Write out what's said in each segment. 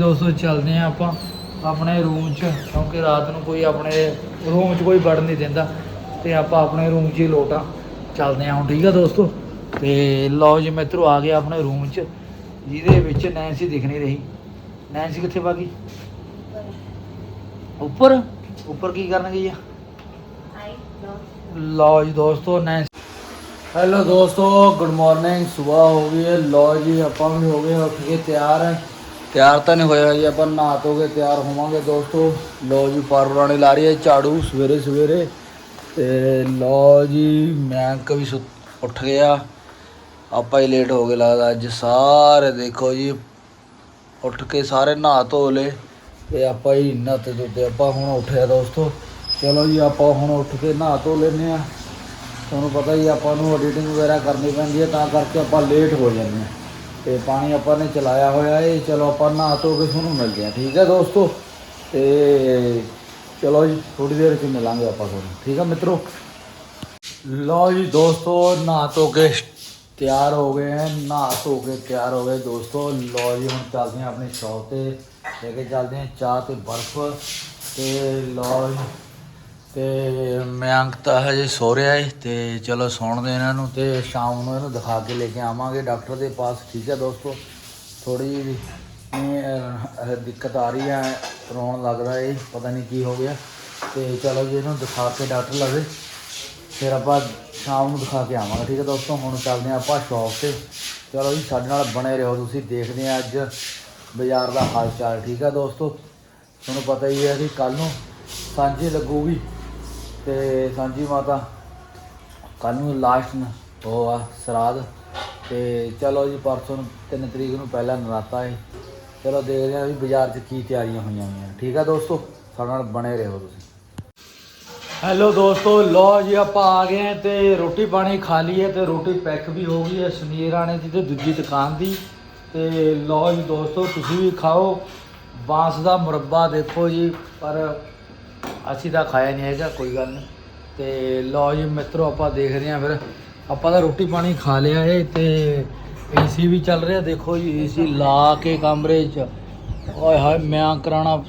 ਦੋਸਤੋ ਚੱਲਦੇ ਆ ਆਪਾਂ ਆਪਣੇ ਰੂਮ 'ਚ, ਕਿਉਂਕਿ ਰਾਤ ਨੂੰ ਕੋਈ ਆਪਣੇ ਰੂਮ 'ਚ ਕੋਈ ਵੜਨ ਨਹੀਂ ਦਿੰਦਾ। ਤੇ ਆਪਾਂ ਆਪਣੇ ਰੂਮ 'ਚ ਹੀ ਲੋਟਾ ਚੱਲਦੇ ਆ ਹੁਣ, ਠੀਕ ਆ ਦੋਸਤੋ? ਤੇ ਲਓ ਜੀ ਮਿੱਤਰੋ, ਆ ਗਿਆ ਆਪਣੇ ਰੂਮ 'ਚ। ਜਿਹਦੇ ਵਿੱਚ ਨੈਂਸੀ ਦਿਖ ਨਹੀਂ ਰਹੀ। ਨੈਂਸੀ ਕਿੱਥੇ ਭੱਗੀ? ਉੱਪਰ? ਉੱਪਰ ਕੀ ਕਰਨ ਗਈ ਆ? ਲਓ ਜੀ ਦੋਸਤੋ ਨੈਂਸੀ ਹੈਲੋ ਦੋਸਤੋ ਗੁੱਡ ਮਾਰਨਿੰਗ ਸਵੇਰ ਹੋ ਗਈ ਹੈ। ਲਓ ਜੀ, ਆਪਾਂ ਵੀ ਹੋ ਗਏ, ਉੱਠ ਕੇ ਤਿਆਰ ਹੈ। ਤਿਆਰ ਤਾਂ ਨਹੀਂ ਹੋਇਆ ਜੀ, ਆਪਾਂ ਨਹਾ ਧੋ ਕੇ ਤਿਆਰ ਹੋਵਾਂਗੇ ਦੋਸਤੋ। ਲਓ ਜੀ ਪਾਰਵਰਾਣੀ ਲਾ ਰਹੀ ਹੈ ਝਾੜੂ ਸਵੇਰੇ ਸਵੇਰੇ। ਤੇ ਲਓ ਜੀ ਮੈਂ ਕਵੀ ਸੁੱਤ- ਉੱਠ ਗਿਆ। ਆਪਾਂ ਹੀ ਲੇਟ ਹੋ ਗਏ ਲੱਗਦਾ ਅੱਜ। ਸਾਰੇ ਦੇਖੋ ਜੀ, ਉੱਠ ਕੇ ਸਾਰੇ ਨਹਾ ਧੋ ਲਏ। ਤੇ ਆਪਾਂ ਹੀ ਨਹਾਤੇ ਧੋਤੇ, ਆਪਾਂ ਹੁਣ ਉੱਠਿਆ ਦੋਸਤੋ। ਚਲੋ ਜੀ, ਆਪਾਂ ਹੁਣ ਉੱਠ ਕੇ ਨਹਾ ਧੋ ਲੈਨੇ ਆ ਤੁਹਾਨੂੰ ਪਤਾ ਹੀ ਆਪਾਂ ਨੂੰ ਐਡੀਟਿੰਗ ਵਗੈਰਾ ਕਰਨੀ ਪੈਂਦੀ ਹੈ, ਤਾਂ ਕਰਕੇ ਆਪਾਂ ਲੇਟ ਹੋ ਜਾਂਦੇ ਹਾਂ। ਤੇ ਪਾਣੀ ਆਪਾਂ ਨੇ ਚਲਾਇਆ ਹੋਇਆ ਹੈ ਚਲੋ ਆਪਾਂ ਨਹਾ ਧੋ ਕੇ ਤੁਹਾਨੂੰ ਮਿਲਦੇ ਹਾਂ, ਠੀਕ ਹੈ ਦੋਸਤੋ? ਤੇ ਚਲੋ ਜੀ ਥੋੜੀ ਦੇਰ ਚ ਮਿਲਾਂਗੇ ਆਪਾਂ ਤੁਹਾਨੂੰ, ਠੀਕ ਹੈ ਮਿੱਤਰੋ? ਲਓ ਜੀ ਦੋਸਤੋ, ਨਹਾ ਧੋ ਕੇ ਤਿਆਰ ਹੋ ਗਏ हैं ਨਹਾ ਧੋ ਕੇ ਤਿਆਰ ਹੋ ਗਏ ਦੋਸਤੋ। ਲਓ ਜੀ, ਹੁਣ ਚੱਲਦੇ ਹਾਂ ਆਪਣੀ ਸ਼ਾਪ ਤੇ। ਲੈ ਕੇ ਚੱਲਦੇ ਹਾਂ ਚਾਹ ਤੇ ਬਰਫ਼। ਤੇ ਲਓ ਜੀ ਤੇ ਮੈਂ ਅੰਕ ਤਾਂ ਹਜੇ ਸੋ ਰਿਹਾ ਏ, ਤੇ ਚਲੋ ਸੌਣ ਦੇ ਇਹਨਾਂ ਨੂੰ ਤੇ ਸ਼ਾਮ ਨੂੰ ਇਹਨੂੰ ਦਿਖਾ ਕੇ ਲੈ ਕੇ ਆਵਾਂਗੇ। ਡਾਕਟਰ ਦੇ ਪਾਸ ਠੀਕ ਹੈ ਦੋਸਤੋ। ਥੋੜੀ ਜਿਹੀ ਦਿੱਕਤ ਆ ਰਹੀ ਹੈ, ਰੋਣ ਲੱਗਦਾ ਏ, ਪਤਾ ਨਹੀਂ ਕੀ ਹੋ ਗਿਆ। ਤੇ ਚਲੋ ਜੀ, ਇਹਨੂੰ ਦਿਖਾ ਕੇ ਡਾਕਟਰ ਲਵੇ। ਫਿਰ ਆਪਾਂ ਸ਼ਾਮ ਨੂੰ ਦਿਖਾ ਕੇ ਆਵਾਂਗੇ, ਠੀਕ ਹੈ ਦੋਸਤੋ। ਹੁਣ ਚੱਲਦੇ ਹਾਂ ਆਪਾਂ ਸ਼ੌਪ ਤੇ। ਚਲੋ ਜੀ, ਸਾਡੇ ਨਾਲ ਬਣੇ ਰਹੋ ਤੁਸੀਂ, ਦੇਖਦੇ ਹਾਂ ਅੱਜ ਬਾਜ਼ਾਰ ਦਾ ਹਾਲ ਚਾਲ, ਠੀਕ ਹੈ ਦੋਸਤੋ। ਤੁਹਾਨੂੰ ਪਤਾ ਹੀ ਹੈ ਕਿ ਕੱਲ ਨੂੰ ਸਾਂਝੀ ਲੱਗੂਗੀ। ਤੇ ਸਾਂਝੀ ਮਾਤਾ ਕੱਲ ਨੂੰ ਲਾਸਟ ਉਹ ਆ, ਸਰਾਧ। ਤੇ ਚਲੋ ਜੀ, ਪਰਸੋਂ ਨੂੰ 3 ਤਰੀਕ ਨੂੰ ਪਹਿਲਾ ਨਰਾਤਾ ਹੈ ਚਲੋ ਦੇਖਦੇ ਹਾਂ ਵੀ ਬਾਜ਼ਾਰ 'ਚ ਕੀ ਤਿਆਰੀਆਂ ਹੋਈਆਂ ਹੋਈਆਂ ਠੀਕ ਆ ਦੋਸਤੋ? ਸਾਡੇ ਨਾਲ ਬਣੇ ਰਹੋ ਤੁਸੀਂ। ਹੈਲੋ ਦੋਸਤੋ ਲੋ ਜੀ, ਆਪਾਂ ਆ ਗਏ ਹਾਂ ਤੇ ਰੋਟੀ ਪਾਣੀ ਖਾ ਲਈ ਹੈ ਤੇ ਰੋਟੀ ਪੈਕ ਵੀ ਹੋ ਗਈ ਹੈ ਸੁਨੀਰ ਆਣੇ ਦੀ ਤੇ ਦੂਜੀ ਦੁਕਾਨ ਦੀ। ਤੇ ਲੋ ਜੀ ਦੋਸਤੋ, ਤੁਸੀਂ ਵੀ ਖਾਓ। ਬਾਂਸ ਦਾ ਮੁਰੱਬਾ ਦੇਖੋ ਜੀ, ਪਰ ਅਸੀਂ ਤਾਂ ਖਾਇਆ ਨਹੀਂ ਹੈਗਾ, ਕੋਈ ਗੱਲ ਨਹੀਂ ਤੇ ਲਓ ਜੀ ਮਿੱਤਰੋ, ਆਪਾਂ ਦੇਖਦੇ ਹਾਂ ਫਿਰ। ਆਪਾਂ ਤਾਂ ਰੋਟੀ ਪਾਣੀ ਖਾ ਲਿਆ ਏ ਤੇ ਏਸੀ ਵੀ ਚੱਲ ਰਿਹਾ। ਦੇਖੋ ਜੀ ਏਸੀ ਲਾ ਕੇ ਕਮਰੇ 'ਚ। ਓਏ ਹਾਏ, ਮੈਂ ਕਰਾਣਾ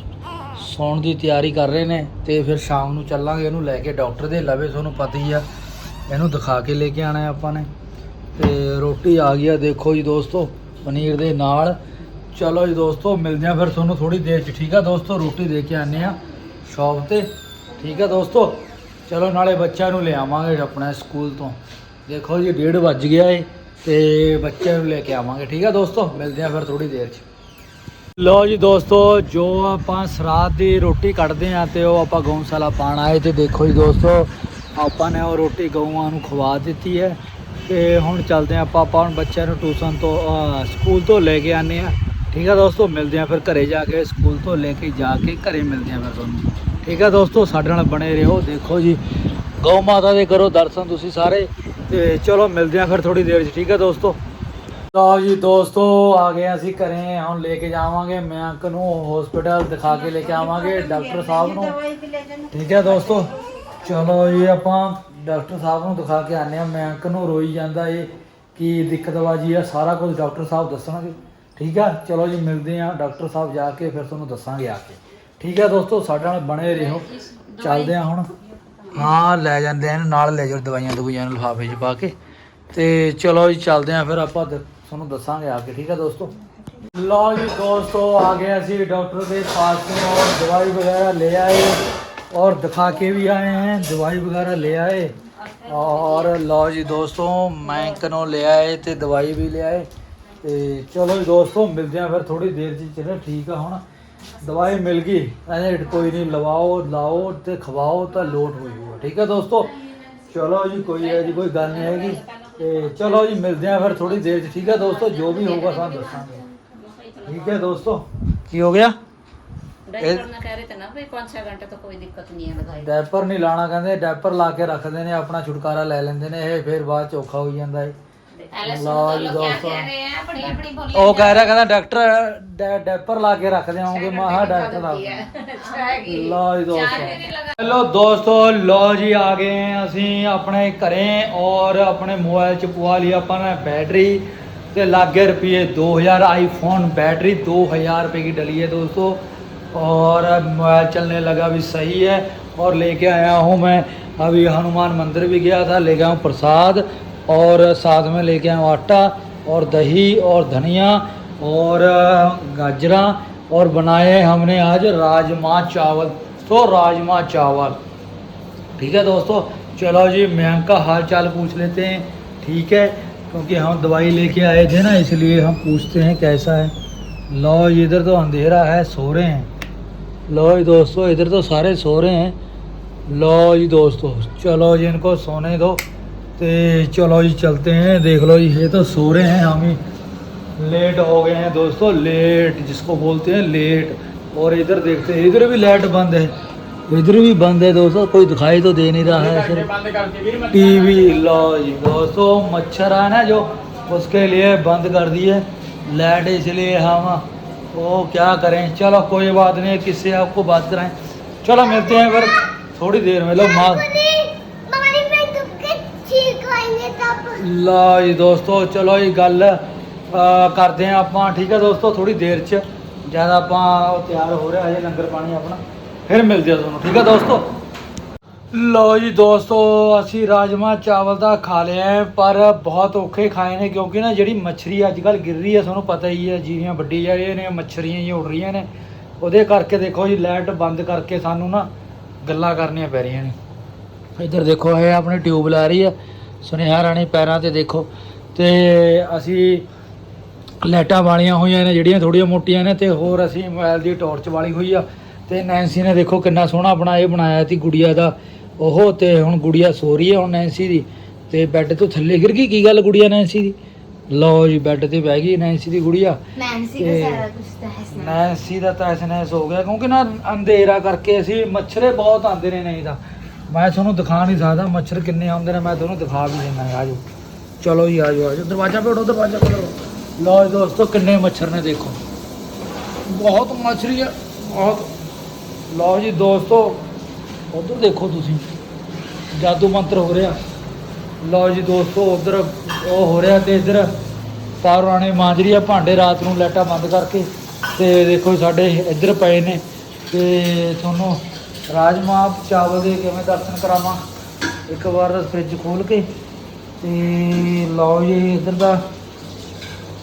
ਸੌਣ ਦੀ ਤਿਆਰੀ ਕਰ ਰਹੇ ਨੇ ਤੇ ਫਿਰ ਸ਼ਾਮ ਨੂੰ ਚੱਲਾਂਗੇ ਇਹਨੂੰ ਲੈ ਕੇ। ਡਾਕਟਰ ਦੇ ਲਵੇ, ਤੁਹਾਨੂੰ ਪਤਾ ਹੀ ਆ। ਇਹਨੂੰ ਦਿਖਾ ਕੇ ਲੈ ਕੇ ਆਣਾ ਆਪਾਂ ਨੇ। ਤੇ ਰੋਟੀ ਆ ਗਈ ਆ, ਦੇਖੋ ਜੀ ਦੋਸਤੋ, ਪਨੀਰ ਦੇ ਨਾਲ। ਚਲੋ ਜੀ ਦੋਸਤੋ, ਮਿਲਦੇ ਆ ਫਿਰ ਤੁਹਾਨੂੰ ਥੋੜੀ ਦੇਰ ਚ। ਠੀਕ ਆ ਦੋਸਤੋ, ਰੋਟੀ ਦੇ ਕੇ ਆਨੇ ਆ ਸ਼ਾਪ ਤੇ। ਠੀਕ ਹੈ ਦੋਸਤੋ? ਚਲੋ ਨਾਲੇ ਬੱਚਿਆਂ ਨੂੰ ਲੈ ਆਵਾਂਗੇ ਆਪਣੇ ਸਕੂਲ ਤੋਂ। ਦੇਖੋ ਜੀ 1:30 ਵੱਜ ਗਿਆ ਏ ਤੇ ਬੱਚਿਆਂ ਨੂੰ ਲੈ ਕੇ ਆਵਾਂਗੇ। ਠੀਕ ਹੈ ਦੋਸਤੋ? ਮਿਲਦੇ ਆ ਫਿਰ ਥੋੜੀ ਦੇਰ ਚ। ਲੋ ਜੀ ਦੋਸਤੋ, ਜੋ ਆਪਾਂ ਸਰਾਧ ਦੀ ਰੋਟੀ ਕੱਢਦੇ ਆ ਤੇ ਉਹ ਆਪਾਂ ਗਊਸ਼ਾਲਾ ਪਾਣ ਆਏ ਤੇ ਦੇਖੋ ਜੀ ਦੋਸਤੋ, ਆਪਾਂ ਨੇ ਉਹ ਰੋਟੀ ਗਊਆਂ ਨੂੰ ਖਵਾ ਦਿੱਤੀ ਹੈ। ਤੇ ਹੁਣ ਚੱਲਦੇ ਆ ਆਪਾਂ ਆਪਾਂ ਹੁਣ ਬੱਚਿਆਂ ਨੂੰ ਟਿਊਸ਼ਨ ਤੋਂ ਸਕੂਲ ਤੋਂ ਲੈ ਕੇ ਆਨੇ ਆ। ਠੀਕ ਆ ਦੋਸਤੋ, ਮਿਲਦੇ ਆ ਫਿਰ ਘਰੇ ਜਾ ਕੇ, ਸਕੂਲ ਤੋਂ ਲੈ ਕੇ ਜਾ ਕੇ ਘਰੇ ਮਿਲਦੇ ਆ ਫਿਰ ਤੁਹਾਨੂੰ। ਠੀਕ ਆ ਦੋਸਤੋ, ਸਾਡੇ ਨਾਲ ਬਣੇ ਰਹੋ। ਦੇਖੋ ਜੀ, ਗਊ ਮਾਤਾ ਦੇ ਕਰੋ ਦਰਸ਼ਨ ਤੁਸੀਂ ਸਾਰੇ। ਤੇ ਚਲੋ, ਮਿਲਦੇ ਆ ਫਿਰ ਥੋੜੀ ਦੇਰ 'ਚ। ਠੀਕ ਆ ਦੋਸਤੋ? ਲਓ ਜੀ ਦੋਸਤੋ, ਆ ਗਏ ਅਸੀਂ ਘਰੇ। ਹੁਣ ਲੈ ਕੇ ਜਾਵਾਂਗੇ। ਮੈਂ ਅੰਕ ਨੂੰ ਹਸਪੀਟਲ ਦਿਖਾ ਕੇ ਲੈ ਕੇ ਆਵਾਂਗੇ ਡਾਕਟਰ ਸਾਹਿਬ ਨੂੰ। ਠੀਕ ਹੈ ਦੋਸਤੋ? ਚਲੋ ਜੀ, ਆਪਾਂ ਡਾਕਟਰ ਸਾਹਿਬ ਨੂੰ ਦਿਖਾ ਕੇ ਆਨੇ ਆ। ਮੈਂ ਅੰਕ ਨੂੰ ਰੋਈ ਜਾਂਦਾ ਏ, ਕੀ ਦਿੱਕਤ ਬਾਜੀ ਆ, ਸਾਰਾ ਕੁਝ ਡਾਕਟਰ ਸਾਹਿਬ ਦੱਸਣਗੇ। ਠੀਕ ਆ ਚਲੋ ਜੀ ਮਿਲਦੇ ਆ ਡਾਕਟਰ ਸਾਹਿਬ ਜਾ ਕੇ ਫਿਰ ਤੁਹਾਨੂੰ ਦੱਸਾਂਗੇ ਆ ਕੇ ਠੀਕ ਹੈ ਦੋਸਤੋ ਸਾਡੇ ਨਾਲ ਬਣੇ ਰਹੋ ਚੱਲਦੇ ਆ ਹੁਣ ਹਾਂ ਲੈ ਜਾਂਦੇ ਆ ਇਹਨੂੰ ਨਾਲ ਲੈ ਜਾਓ ਦਵਾਈਆਂ ਦਵਾਈਆਂ ਨੂੰ ਲਿਫਾਫੇ 'ਚ ਪਾ ਕੇ ਤੇ ਚਲੋ ਜੀ ਚੱਲਦੇ ਆ ਫਿਰ ਆਪਾਂ ਦ- ਤੁਹਾਨੂੰ ਦੱਸਾਂਗੇ ਆ ਕੇ ਠੀਕ ਹੈ ਦੋਸਤੋ ਲਓ ਜੀ ਦੋਸਤੋ ਆ ਗਏ ਅਸੀਂ ਡਾਕਟਰ ਦੇ ਪਾਸ में और दवाई वगैरह ले आए और दिखा के भी आए हैं दवाई वगैरह ले आए और लो जी दोस्तों मैंक ਨੂੰ ਲੈ ਆਏ ਤੇ ਦਵਾਈ ਵੀ ਲੈ ਆਏ ਤੇ ਚਲੋ ਜੀ ਦੋਸਤੋ ਮਿਲਦੇ ਆ ਫਿਰ ਥੋੜੀ ਦੇਰ ਜੀ ਚਲੋ ਠੀਕ ਆ ਹੁਣ। ਦਵਾਈ ਮਿਲ ਗਈ ਐਨੇ ਕੋਈ ਨਹੀਂ ਲਵਾਓ ਲਾਓ ਤੇ ਖਵਾਓ ਤਾਂ ਲੋਟ ਹੋਈ ਹੋਊਗਾ ਠੀਕ ਆ ਦੋਸਤੋ? ਚਲੋ ਜੀ ਕੋਈ ਹੈ ਜੀ ਕੋਈ ਗੱਲ ਨਹੀਂ ਹੈਗੀ। ਤੇ ਚਲੋ ਜੀ ਮਿਲਦੇ ਆ ਫਿਰ ਥੋੜੀ ਦੇਰ ਚ। ਠੀਕ ਆ ਦੋਸਤੋ? ਜੋ ਵੀ ਹੋਊਗਾ ਸਾਨੂੰ ਦੱਸਾਂਗੇ। ਠੀਕ ਹੈ ਦੋਸਤੋ? ਕੀ ਹੋ ਗਿਆ? ਡਾਇਪਰ ਨਾ ਕਹਿ ਤੇ ਨਾ ਵੀ 5-6 ਘੰਟੇ ਤੋਂ ਕੋਈ ਦਿੱਕਤ ਨਹੀਂ ਹੈ ਲਗਾਈ। ਡਾਈਪਰ ਨਹੀਂ ਲਾਣਾ ਕਹਿੰਦੇ ਡਾਇਪਰ ਲਾ ਕੇ ਰੱਖਦੇ ਨੇ ਆਪਣਾ ਛੁਟਕਾਰਾ ਲੈ ਲੈਂਦੇ ਨੇ ਇਹ ਫਿਰ ਬਾਅਦ ਚ ਔਖਾ ਹੋ ਜਾਂਦਾ ਹੈ ਐਲੇ ਲਓ ਸੁਣੋ ਜੀ ਲੋ ਕੀ ਦੋਸਤੋ। ਕਹਿ ਰਹੇ ਆ ਬੜੀ ਬੜੀ ਬੋਲੀ ਉਹ ਕਹਿ ਰਿਹਾ ਕਹਿੰਦਾ ਡਾਕਟਰ ਡੈ- ਡੈਪਰ ਲਾ ਕੇ ਰੱਖਦੇ ਆਉਂਗੇ ਮਾਹਾ ਡਾਕਟਰ ਲਾ ਅੱਛਾ ਹੈਗੀ ਲਓ ਜੀ ਦੋਸਤੋ ਨਹੀਂ ਲਗਾ ਹੈਲੋ ਦੋਸਤੋ ਲੋ ਜੀ ਆ ਗਏ ਹਾਂ ਅਸੀਂ ਆਪਣੇ ਘਰੇ ਔਰ ਆਪਣੇ ਮੋਬਾਈਲ ਚ ਪਵਾ ਲਈ ਆਪਾਂ ਨੇ ਬੈਟਰੀ ਤੇ लागे रुपये 2000 आईफोन बैटरी 2000 रुपए की डली है दोस्तों और मोबाइल चलने लगा भी सही है और लेके आया हूँ मैं अभी हनुमान मंदिर भी गया था लेके आया हूँ प्रसाद और साथ में लेके हूँ आटा और दही और धनिया और गाजरा और बनाए हमने आज राजमा चावल। तो राजमा चावल। ठीक है दोस्तों? चलो जी मैम का हाल चाल पूछ लेते हैं। ठीक है? क्योंकि हम दवाई लेके आए थे ना, इसलिए हम पूछते हैं कैसा है। लो, इधर तो अंधेरा है, सो रहे हैं। लो जी दोस्तों, इधर तो सारे सो रहे हैं। लो जी दोस्तों, चलो जी, इनको सोने दो। तो चलो जी चलते हैं। देख लो जी ये तो सो रहे हैं हम ही। लेट हो गए हैं दोस्तों लेट जिसको बोलते हैं लेट और इधर देखते हैं इधर भी लाइट बंद है। इधर भी बंद है दोस्तों कोई दिखाई तो दे नहीं रहा है सिर्फ़। टीवी लो जी दोस्तों मच्छर है ना जो उसके लिए बंद कर दिए। लाइट इसलिए हम वो क्या करें? चलो कोई बात नहीं किससे आपको बात कराएँ? चलो मिलते हैं फिर थोड़ी देर में। लो माँ। ਲਓ ਜੀ ਦੋਸਤੋ, ਚਲੋ ਇਹ ਗੱਲ ਕਰਦੇ ਹਾਂ ਆਪਾਂ। ਠੀਕ ਆ ਦੋਸਤੋ ਥੋੜੀ ਦੇਰ ਚ। ਜਦ ਆਪਾਂ ਉਹ ਤਿਆਰ ਹੋ ਰਿਹਾ, ਹਜੇ ਲੰਗਰ ਪਾਣੀ ਆਪਣਾ। ਫਿਰ ਮਿਲਦੇ ਆ ਤੁਹਾਨੂੰ। ਠੀਕ ਹੈ ਦੋਸਤੋ? ਲਓ ਜੀ ਦੋਸਤੋ, ਅਸੀਂ ਰਾਜਮਾ ਚਾਵਲ ਦਾ ਖਾ ਲਿਆ ਪਰ ਬਹੁਤ ਔਖੇ ਖਾਏ ਨੇ, ਕਿਉਂਕਿ ਨਾ ਜਿਹੜੀ ਮੱਛਰੀ ਅੱਜ ਕੱਲ ਗਿਰ ਰਹੀ ਹੈ, ਤੁਹਾਨੂੰ ਪਤਾ ਹੀ ਹੈ ਜੀਵੀਆਂ ਵੱਡੀ ਜਾ ਰਹੀਆਂ ਨੇ, ਮੱਛਰੀਆਂ ਜੀ ਉੱਡ ਰਹੀਆਂ ਨੇ। ਉਹਦੇ ਕਰਕੇ ਦੇਖੋ ਜੀ, ਲਾਈਟ ਬੰਦ ਕਰਕੇ ਸਾਨੂੰ ਨਾ ਗੱਲਾਂ ਕਰਨੀਆਂ ਪੈ ਰਹੀਆਂ ਨੇ। ਇੱਧਰ ਦੇਖੋ, ਇਹ ਆਪਣੀ ਟਿਊਬ ਲਾ ਰਹੀ ਹੈ। ਸੁਨੇਹਾ ਰਾਣੀ ਪੈਰਾਂ ਤੇ ਦੇਖੋ। ਤੇ ਅਸੀਂ ਲਾਈਟਾਂ ਵਾਲੀਆਂ ਹੋਈਆਂ ਨੇ ਜਿਹੜੀਆਂ ਥੋੜੀਆਂ ਮੋਟੀਆਂ ਨੇ ਤੇ ਹੋਰ ਅਸੀਂ ਮੋਬਾਈਲ ਦੀ ਟਾਰਚ ਵਾਲੀ ਹੋਈ ਆ। ਤੇ ਨੈਂਸੀ ਨੇ ਦੇਖੋ ਕਿੰਨਾ ਸੋਹਣਾ ਆਪਣਾ ਇਹ ਬਣਾਇਆ ਸੀ ਗੁੜੀਆ ਦਾ। ਉਹ ਤੇ ਹੁਣ ਗੁੜੀਆ ਸੋ ਰਹੀ ਹੈ ਹੁਣ ਨੈਂਸੀ ਦੀ। ਤੇ ਬੈੱਡ ਤੋਂ ਥੱਲੇ ਗਿਰ ਗਈ ਕੀ ਗੱਲ ਗੁੜੀਆ ਨੈਂਸੀ ਦੀ? ਲਓ ਜੀ ਬੈੱਡ ਤੇ ਬਹਿ ਗਈ ਨੈਂਸੀ ਦੀ ਗੁੜੀਆ। ਨੈਂਸੀ ਦਾ ਸਾਰਾ ਕੁਝ ਤਾਂ ਹੈ ਨੈਂਸੀ ਦਾ ਤਾਂ ਐਸਨੈਸ ਹੋ ਗਿਆ ਕਿਉਂਕਿ ਨਾ ਅੰਧੇਰਾ ਕਰਕੇ ਅਸੀਂ ਮੱਛਰੇ ਬਹੁਤ ਆਉਂਦੇ ਨੇ ਨਹੀਂ ਤਾਂ। ਮੈਂ ਤੁਹਾਨੂੰ ਦਿਖਾ ਨਹੀਂ ਸਕਦਾ, ਮੱਛਰ ਕਿੰਨੇ ਆਉਂਦੇ ਨੇ, ਮੈਂ ਤੁਹਾਨੂੰ ਦਿਖਾ ਵੀ ਦਿੰਦਾ, ਆਜੋ। ਚਲੋ ਜੀ, ਆਜੋ ਆਜੋ। ਦਰਵਾਜ਼ਾ ਪੇੜੋ ਦਰਵਾਜ਼ਾ ਪੇੜੋ ਲਓ ਜੀ ਦੋਸਤੋ, ਕਿੰਨੇ ਮੱਛਰ ਨੇ, ਦੇਖੋ। ਬਹੁਤ ਮੱਛਰੀ ਹੈ ਬਹੁਤ। ਲਓ ਜੀ ਦੋਸਤੋ, ਉਧਰ ਦੇਖੋ ਤੁਸੀਂ। ਜਾਦੂ ਮੰਤਰ ਹੋ ਰਿਹਾ। ਲਓ ਜੀ ਦੋਸਤੋ, ਉਧਰ ਉਹ ਹੋ ਰਿਹਾ ਤੇ ਇਧਰ ਪਾਰਾਣੇ ਮਾਂਜਰੀ ਆ, ਭਾਂਡੇ ਰਾਤ ਨੂੰ ਲਾਈਟਾਂ ਬੰਦ ਕਰਕੇ ਤੇ ਦੇਖੋ ਸਾਡੇ ਇੱਧਰ ਪਏ ਨੇ ਤੇ ਤੁਹਾਨੂੰ ਰਾਜਮਾ ਚਾਵਲ ਦੇ ਕਿਵੇਂ ਦਰਸ਼ਨ ਕਰਾਵਾਂ? ਇੱਕ ਵਾਰ ਫ੍ਰਿਜ ਖੋਲ ਕੇ ਤੇ ਲਓ ਜੀ ਇੱਧਰ ਦਾ।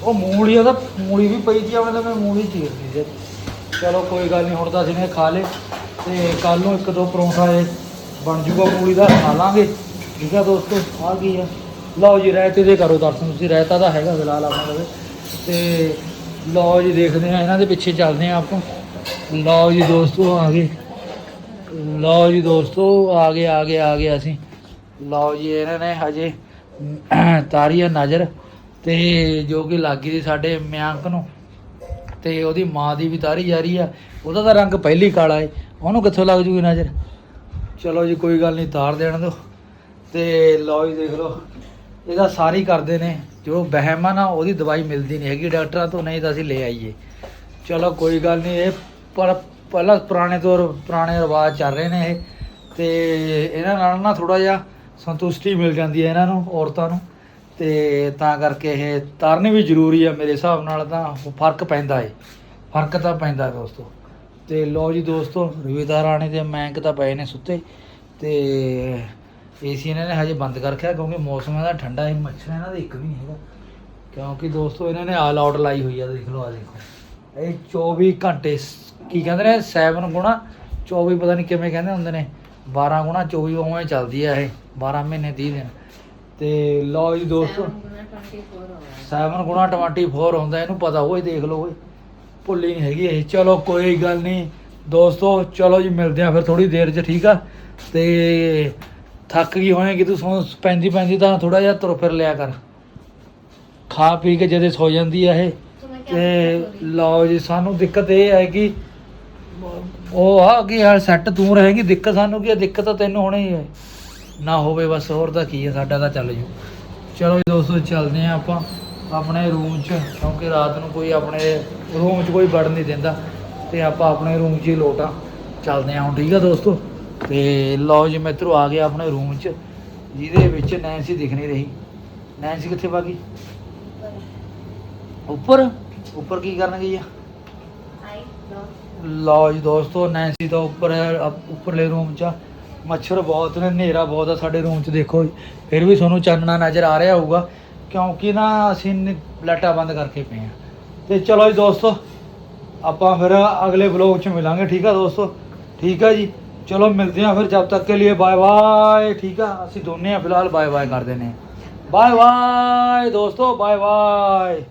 ਉਹ ਮੂਲੀ, ਉਹਦਾ ਮੂਲੀ ਵੀ ਪਈ ਸੀ ਆਪਣੇ ਤਾਂ ਮੈਂ ਮੂਲੀ ਚੀਰਦੀ ਸੀ। ਚਲੋ ਕੋਈ ਗੱਲ ਨਹੀਂ ਹੁਣ ਤਾਂ ਅਸੀਂ ਨੇ ਖਾ ਲੇ ਤੇ ਕੱਲ ਨੂੰ ਇੱਕ ਦੋ ਪਰੌਂਠਾ ਇਹ ਬਣ ਜੂਗਾ ਮੂਲੀ ਦਾ, ਖਾ ਲਾਂਗੇ। ਠੀਕ ਆ ਦੋਸਤੋ, ਆ ਕੀ ਆ। ਲਓ ਜੀ, ਰਾਇਤੇ ਦੇ ਕਰੋ ਦਰਸ਼ਨ। ਤੁਸੀਂ ਰਾਇਤਾ ਦਾ ਹੈਗਾ ਫਿਲਹਾਲ ਆਪਾਂ ਕੋਲ ਤੇ ਲਓ ਜੀ, ਦੇਖਦੇ ਆ, ਇਹਨਾਂ ਦੇ ਪਿੱਛੇ ਚੱਲਦੇ ਆ ਆਪਾਂ। ਲਓ ਜੀ ਦੋਸਤੋ, ਆ ਗਏ। ਲਓ ਜੀ ਦੋਸਤੋ, ਆ ਗਏ ਆ ਗਏ ਆ ਗਏ ਅਸੀਂ। ਲਓ ਜੀ, ਇਹਨਾਂ ਨੇ ਹਜੇ ਤਾਰੀ ਆ ਨਜ਼ਰ ਤੇ ਜੋ ਕਿ ਲੱਗੀ ਦੀ ਸਾਡੇ ਮਿਆਂਕ ਨੂੰ ਤੇ ਉਹਦੀ ਮਾਂ ਦੀ ਵੀ ਤਾਰੀ ਜਾ ਰਹੀ ਆ। ਉਹਦਾ ਤਾਂ ਰੰਗ ਪਹਿਲੀ ਕਾਲਾ ਏ। ਉਹਨੂੰ ਕਿੱਥੋਂ ਲੱਗ ਜੂਗੀ ਨਜ਼ਰ? ਚਲੋ ਜੀ, ਕੋਈ ਗੱਲ ਨਹੀਂ, ਤਾਰ ਦੇਣ ਦਿਓ। ਤੇ ਲਓ ਜੀ, ਦੇਖ ਲਓ। ਇਹਦਾ ਸਾਰੀ ਕਰਦੇ ਨੇ। ਜੋ ਵਹਿਮ ਆ ਨਾ, ਉਹਦੀ ਦਵਾਈ ਮਿਲਦੀ ਨਹੀਂ ਹੈਗੀ। ਡਾਕਟਰਾਂ ਤੋਂ ਨਹੀਂ ਤਾਂ ਅਸੀਂ ਲੈ ਆਈਏ। ਚਲੋ, ਕੋਈ ਗੱਲ ਨਹੀਂ, ਇਹ ਪਰ ਪਹਿਲਾਂ ਪੁਰਾਣੇ ਤੌਰ, ਪੁਰਾਣੇ ਰਿਵਾਜ ਚੱਲ ਰਹੇ ਨੇ ਇਹ। ਤੇ ਇਹਨਾਂ ਨਾਲ ਨਾ ਥੋੜਾ ਜਿਹਾ ਸੰਤੁਸ਼ਟੀ ਮਿਲ ਜਾਂਦੀ ਹੈ ਇਹਨਾਂ ਨੂੰ, ਔਰਤਾਂ ਨੂੰ। ਤੇ ਤਾਂ ਕਰਕੇ ਇਹ ਤਰਨੀ ਵੀ ਜ਼ਰੂਰੀ ਆ ਮੇਰੇ ਹਿਸਾਬ ਨਾਲ ਤਾਂ ਉਹ ਫ਼ਰਕ ਪੈਂਦਾ ਏ। ਫ਼ਰਕ ਤਾਂ ਪੈਂਦਾ ਦੋਸਤੋ। ਤੇ ਲੋ ਜੀ ਦੋਸਤੋ ਰਵੀਦਾਰ ਰਾਣੀ ਤੇ ਮੈਂਕ ਤਾਂ ਪਏ ਨੇ ਸੁੱਤੇ। ਤੇ ਏਸੀ ਇਹਨਾਂ ਨੇ ਹਜੇ ਬੰਦ ਕਰ ਰੱਖਿਆ ਕਿਉਂਕਿ ਮੌਸਮ ਇਹਦਾ ਠੰਡਾ ਹੈ ਮੱਛਰ ਇਹਨਾਂ ਦਾ ਇੱਕ ਵੀ ਨਹੀਂ ਹੈਗਾ। ਕਿਉਂਕਿ ਦੋਸਤੋ ਇਹਨਾਂ ਨੇ ਆਲ ਆਊਟ ਲਾਈ ਹੋਈ ਆ, ਦੇਖ ਲਓ ਆ ਦੇਖੋ। ਇਹ 24 ਘੰਟੇ ਕੀ ਕਹਿੰਦੇ ਨੇ 7 ਗੁਣਾ 24 ਪਤਾ ਨਹੀਂ ਕਿਵੇਂ ਕਹਿੰਦੇ ਹੁੰਦੇ ਨੇ 12 ਗੁਣਾ 24 ਉਵੇਂ ਚੱਲਦੀ ਆ ਇਹ 12 ਮਹੀਨੇ 30 ਦਿਨ। ਤੇ ਲਓ ਜੀ ਦੋਸਤੋ 7 ਗੁਣਾ 24 ਹੁੰਦਾ ਇਹਨੂੰ ਪਤਾ ਹੋਏ ਦੇਖ ਲਓ ਓਏ ਭੁੱਲੀ ਨਹੀਂ ਹੈਗੀ ਇਹ ਚਲੋ ਕੋਈ ਗੱਲ ਨਹੀਂ ਦੋਸਤੋ ਚਲੋ ਜੀ ਮਿਲਦੇ ਆ ਫਿਰ ਥੋੜੀ ਦੇਰ 'ਚ ਠੀਕ ਆ? ਤੇ ਥੱਕ ਗਈ ਹੋਏਗੀ ਤੂੰ ਸੌਂ ਪੈਂਦੀ ਪੈਂਦੀ ਤਾਂ ਥੋੜਾ ਜਿਹਾ ਤੁਰ ਫਿਰ ਲਿਆ ਕਰ। ਖਾ ਪੀ ਕੇ ਜਦੇ ਸੋ ਜਾਂਦੀ ਆ ਇਹ। ਤੇ ਲਓ ਜੀ ਸਾਨੂੰ ਦਿੱਕਤ ਇਹ ਹੈ ਕਿ ਉਹ ਆ ਕਿ ਯਾਰ ਸੈੱਟ ਤੂੰ ਰਹੇਗੀ? ਦਿੱਕਤ ਸਾਨੂੰ ਕੀ ਹੈ ਦਿੱਕਤ ਤਾਂ ਤੈਨੂੰ ਹੋਣੀ ਹੀ ਨਾ ਹੋਵੇ ਬਸ ਹੋਰ ਤਾਂ ਕੀ ਹੈ ਸਾਡਾ ਤਾਂ ਚੱਲ ਜੂ। ਚਲੋ ਜੀ ਦੋਸਤੋ ਚੱਲਦੇ ਆ ਆਪਾਂ ਆਪਣੇ ਰੂਮ 'ਚ ਕਿਉਂਕਿ ਰਾਤ ਨੂੰ ਕੋਈ ਆਪਣੇ ਰੂਮ 'ਚ ਕੋਈ ਵੜਨ ਨਹੀਂ ਦਿੰਦਾ। ਤੇ ਆਪਾਂ ਆਪਣੇ ਰੂਮ 'ਚ ਹੀ ਲੋਟਾ। ਚੱਲਦੇ ਆ ਹੁਣ ਠੀਕ ਆ ਦੋਸਤੋ? ਤੇ ਲਓ ਜੀ ਮਿੱਤਰੋ ਆ ਗਏ ਆਪਣੇ ਰੂਮ 'ਚ। ਜਿਹਦੇ ਵਿੱਚ ਨੈਂਸੀ ਦਿਖ ਨਹੀਂ ਰਹੀ। ਨੈਂਸੀ ਕਿੱਥੇ ਭੱਗ? ਉੱਪਰ। ਉੱਪਰ? ਕੀ ਕਰਨ ਗਈ ਆ? ਆਈ ਲੋ ਲਓ ਜੀ ਦੋਸਤੋ ਨੈਂਸੀ ਤੋਂ ਉੱਪਰ ਉੱਪਰਲੇ ਰੂਮ 'ਚ ਆ। ਮੱਛਰ ਬਹੁਤ ਨੇ, ਹਨੇਰਾ ਬਹੁਤ ਆ ਸਾਡੇ ਰੂਮ 'ਚ, ਦੇਖੋ ਜੀ। ਫਿਰ ਵੀ ਤੁਹਾਨੂੰ ਚਾਨਣਾ ਨਜ਼ਰ ਆ ਰਿਹਾ ਹੋਊਗਾ, ਕਿਉਂਕਿ ਨਾ ਅਸੀਂ ਲਾਈਟਾਂ ਬੰਦ ਕਰਕੇ ਪਏ ਆ। ਤੇ ਚਲੋ ਜੀ ਦੋਸਤੋ, ਆਪਾਂ ਫਿਰ ਅਗਲੇ ਵਲੋਗ 'ਚ ਮਿਲਾਂਗੇ, ਠੀਕ ਆ ਦੋਸਤੋ? ਠੀਕ ਆ ਜੀ। ਚਲੋ, ਮਿਲਦੇ ਆ ਫਿਰ ਜਦ ਤੱਕ ਕੇ ਲਈ ਬਾਏ ਬਾਏ ਠੀਕ ਆ? ਅਸੀਂ ਦੋਨੇ ਆ ਫਿਲਹਾਲ ਬਾਏ ਬਾਏ ਕਰਦੇ ਨੇ ਬਾਏ ਬਾਏ ਦੋਸਤੋ ਬਾਏ ਬਾਏ